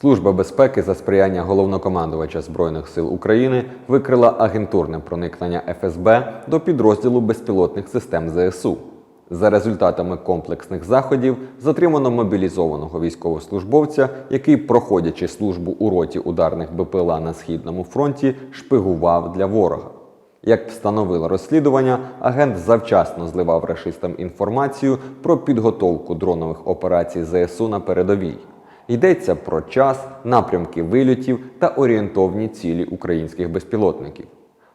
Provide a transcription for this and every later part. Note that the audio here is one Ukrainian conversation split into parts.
Служба безпеки за сприяння головнокомандувача Збройних сил України викрила агентурне проникнення ФСБ до підрозділу безпілотних систем ЗСУ. За результатами комплексних заходів затримано мобілізованого військовослужбовця, який, проходячи службу у роті ударних БПЛА на східному фронті, шпигував для ворога. Як встановило розслідування, агент завчасно зливав рашистам інформацію про підготовку дронових операцій ЗСУ на передовій. Йдеться про час, напрямки вильотів та орієнтовні цілі українських безпілотників.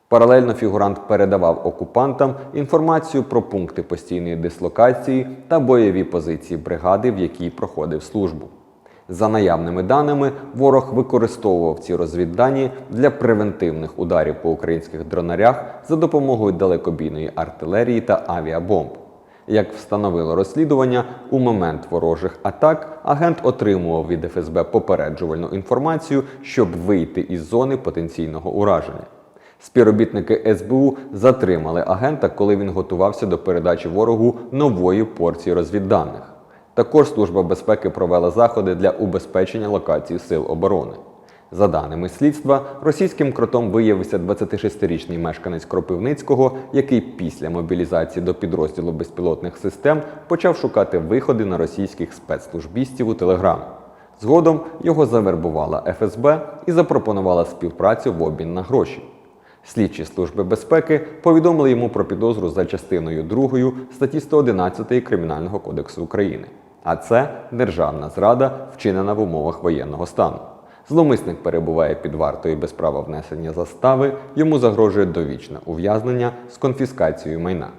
Паралельно фігурант передавав окупантам інформацію про пункти постійної дислокації та бойові позиції бригади, в якій проходив службу. За наявними даними, ворог використовував ці розвіддані для превентивних ударів по українських дронарях за допомогою далекобійної артилерії та авіабомб. Як встановило розслідування, у момент ворожих атак агент отримував від ФСБ попереджувальну інформацію, щоб вийти із зони потенційного ураження. Співробітники СБУ затримали агента, коли він готувався до передачі ворогу нової порції розвідданих. Також Служба безпеки провела заходи для убезпечення локацій сил оборони. За даними слідства, російським кротом виявився 26-річний мешканець Кропивницького, який після мобілізації до підрозділу безпілотних систем почав шукати виходи на російських спецслужбістів у Телеграм. Згодом його завербувала ФСБ і запропонувала співпрацю в обмін на гроші. Слідчі служби безпеки повідомили йому про підозру за частиною 2 статті 111 Кримінального кодексу України. А це державна зрада, вчинена в умовах воєнного стану. Зловмисник перебуває під вартою без права внесення застави, йому загрожує довічне ув'язнення з конфіскацією майна.